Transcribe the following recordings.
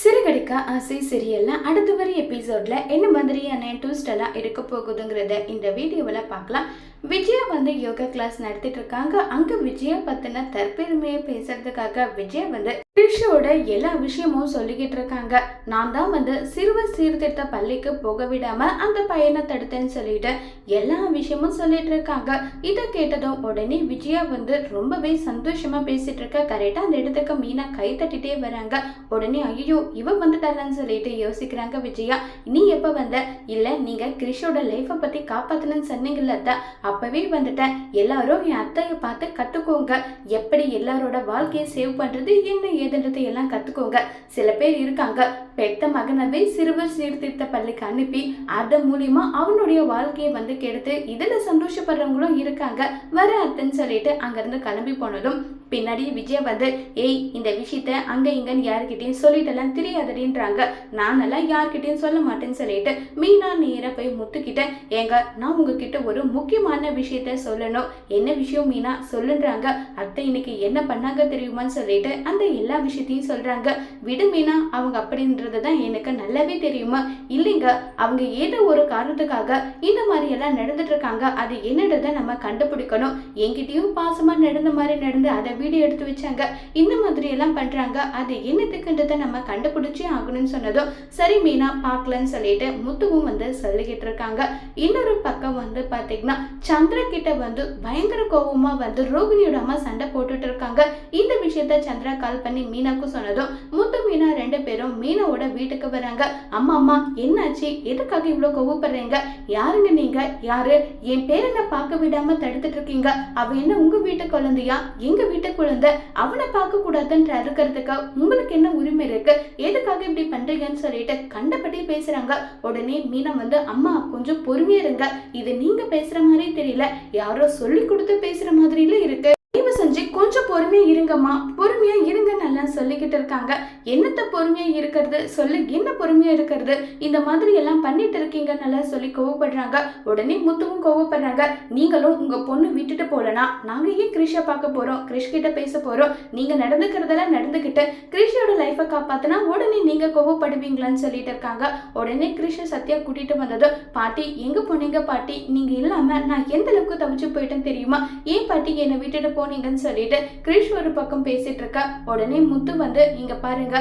சிறுகடிக்க ஆசை சீரியல்ல அடுத்த வரி எபிசோட்ல என்ன மாதிரியான ட்விஸ்ட் எல்லாம் இருக்க போகுதுங்கிறத இந்த வீடியோவில் பார்க்கலாம். விஜயா வந்து யோகா கிளாஸ் நடத்திட்டு இருக்காங்க. அங்க விஜயா பத்தின தற்பெருமையை பேசுறதுக்காக விஜயா வந்து த்ரிஷோட எல்லா விஷயமும் சொல்லிக்கிட்டு இருக்காங்க. நான் தான் வந்து சிறுவர் சீர்திருத்த பள்ளிக்கு போக விடாம அந்த பையனை தடுத்தேன்னு சொல்லிட்டு எல்லா விஷயமும் சொல்லிட்டு இருக்காங்க. இதை கேட்டதும் உடனே விஜயா வந்து ரொம்பவே சந்தோஷமா பேசிட்டு இருக்க. கரெக்டா அந்த இடத்துக்கு மீனா கை தட்டிட்டே வராங்க. உடனே ஐயோ இவ வந்துட்டாளன்னு சொல்லிட்டு யோசிக்கிறாங்க விஜயா. நீ எப்ப வந்த? இல்ல நீங்க கிரிஷோட லைஃபை பத்தி காப்பாத்தணும்னு சொன்னீங்கல்ல அப்பவே வந்துட்டேன். எல்லாரும் என் அத்தையை பார்த்து கத்துக்கோங்க. எப்படி எல்லாரோட வாழ்க்கையை சேவ் பண்றது என்ன ஏதுன்றதை எல்லாம் கத்துக்கோங்க. சில பேர் இருக்காங்க. பெத்த மகனவே சிறுவர் சீர்திருத்த பள்ளிக்கு அனுப்பி அது மூலியமா அவனுடைய வாழ்க்கையை வந்து கெடுத்து இதுல சந்தோஷப்படுறவங்களும் இருக்காங்க. வர அத்தைன்னு சொல்லிட்டு அங்கிருந்து கிளம்பி போனதும் பின்னாடி விஜய் வந்து ஏய் இந்த விஷயத்த அங்க இங்கன்னு யாருக்கிட்டையும் சொல்லிட்டெல்லாம் தெரியாதடின்றாங்க. நானெல்லாம் யார்கிட்டயும் சொல்ல மாட்டேன்னு சொல்லிட்டு மீனா நேரா போய் முத்துக்கிட்ட ஏங்க நான் உங்ககிட்ட ஒரு முக்கியமான விஷயத்த சொல்லணும். என்ன விஷயம் மீனா? சொல்லுன்றாங்க. அத்தை இன்னைக்கு என்ன பண்ணாங்க தெரியுமான்னு சொல்லிட்டு அந்த எல்லா எல்லா விஷயத்தையும் சொல்றாங்க. விடு மீனா அவங்க அப்படின்றது தான் எனக்கு நல்லாவே தெரியுமா? இல்லைங்க அவங்க ஏதோ ஒரு காரணத்துக்காக இந்த மாதிரி எல்லாம் நடந்துட்டு இருக்காங்க. அது என்னன்றதை நம்ம கண்டுபிடிக்கணும். என்கிட்டயும் பாசமா நடந்த மாதிரி நடந்து அதை வீடியோ எடுத்து வச்சாங்க. இந்த மாதிரி எல்லாம் பண்றாங்க. அது என்னத்துக்குன்றதை நம்ம கண்டுபிடிச்சே ஆகணும்னு சொன்னதும் சரி மீனா பார்க்கலன்னு சொல்லிட்டு முத்துவும் வந்து சொல்லிக்கிட்டு இருக்காங்க. இன்னொரு பக்கம் வந்து பாத்தீங்கன்னா சந்திர கிட்ட வந்து பயங்கர கோபமா வந்து ரோகிணியோட அம்மா சண்டை போட்டுட்டு இருக்காங்க. இந்த விஷயத்த சந்திரா கால் பண்ணி மீனாக்கும் சொன்னதும் முத்து மீனா ரெண்டு பேரும் மீனாவோட வீட்டுக்கு வராங்க. அம்மா அம்மா என்னாச்சு? எதுக்காக இவ்வளவு கோவப்படுறீங்க? யாருங்க நீங்க? யாரு? என் பேரனை பார்க்க விடாம தடுத்துட்டு இருக்கீங்க. அவ என்ன உங்க வீட்டு குழந்தையா? எங்க வீட்டு குழந்தை? அவனை பார்க்க கூடாதுன்ற இருக்கிறதுக்கு உங்களுக்கு என்ன உரிமை இருக்கு? எதுக்காக இப்படி பண்றீங்கன்னு சொல்லிட்டு கண்டபடி பேசுறாங்க. உடனே மீனா வந்து அம்மா கொஞ்சம் பொறுமையா இருங்க. இது நீங்க பேசுற மாதிரி தெரியல. யாரோ சொல்லி கொடுத்து பேசுற மாதிரில இருக்கு தயவு செஞ்சு கொஞ்சம் பொறுமையா இருங்கம்மா பொறுமையா இருங்க நல்லா சொல்லிக்கிட்டு இருக்காங்க. என்னத்த பொறுமையா இருக்கிறது? சொல்லு என்ன பொறுமையா இருக்கிறது? இந்த மாதிரி எல்லாம் பண்ணிட்டு இருக்கீங்க நல்லா சொல்லி கோவப்படுறாங்க. உடனே முத்துவும் கோவப்படுறாங்க. நீங்களும் உங்க பொண்ணு விட்டுட்டு போலனா? நாங்க ஏன் கிரிஷா பார்க்க போறோம்? கிரிஷ் கிட்ட பேச போறோம். நீங்க நடந்துக்கிறதெல்லாம் நடந்துக்கிட்டு கிரிஷோட லைஃபை காப்பாத்தினா உடனே நீங்க கோவப்படுவீங்களான்னு சொல்லிட்டு இருக்காங்க. உடனே கிரிஷ சத்யா கூட்டிட்டு வந்தது பாட்டி எங்க போனீங்க பாட்டி? நீங்க இல்லாம நான் எந்த அளவுக்கு தவிச்சு போயிட்டேன்னு தெரியுமா? ஏன் பாட்டி என்னை விட்டுட்டு போனீங்கன்னு சொல்லிட்டு கிரிஷ் ஒரு பக்கம் பேசிட்டு இருக்கா? உடனே முத்து வந்து இங்க பாருங்க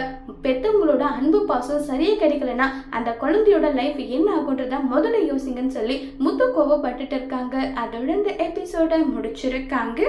பெத்தவங்களோட அன்பு பாசம் சரியா கிடைக்கலன்னா அந்த குழந்தையோட லைஃப் என்ன ஆகுன்றத முதல்ல யோசிங்கன்னு சொல்லி முத்து கோவப்பட்டுட்டு இருக்காங்க. அதோட இந்த எபிசோட முடிச்சிருக்காங்க.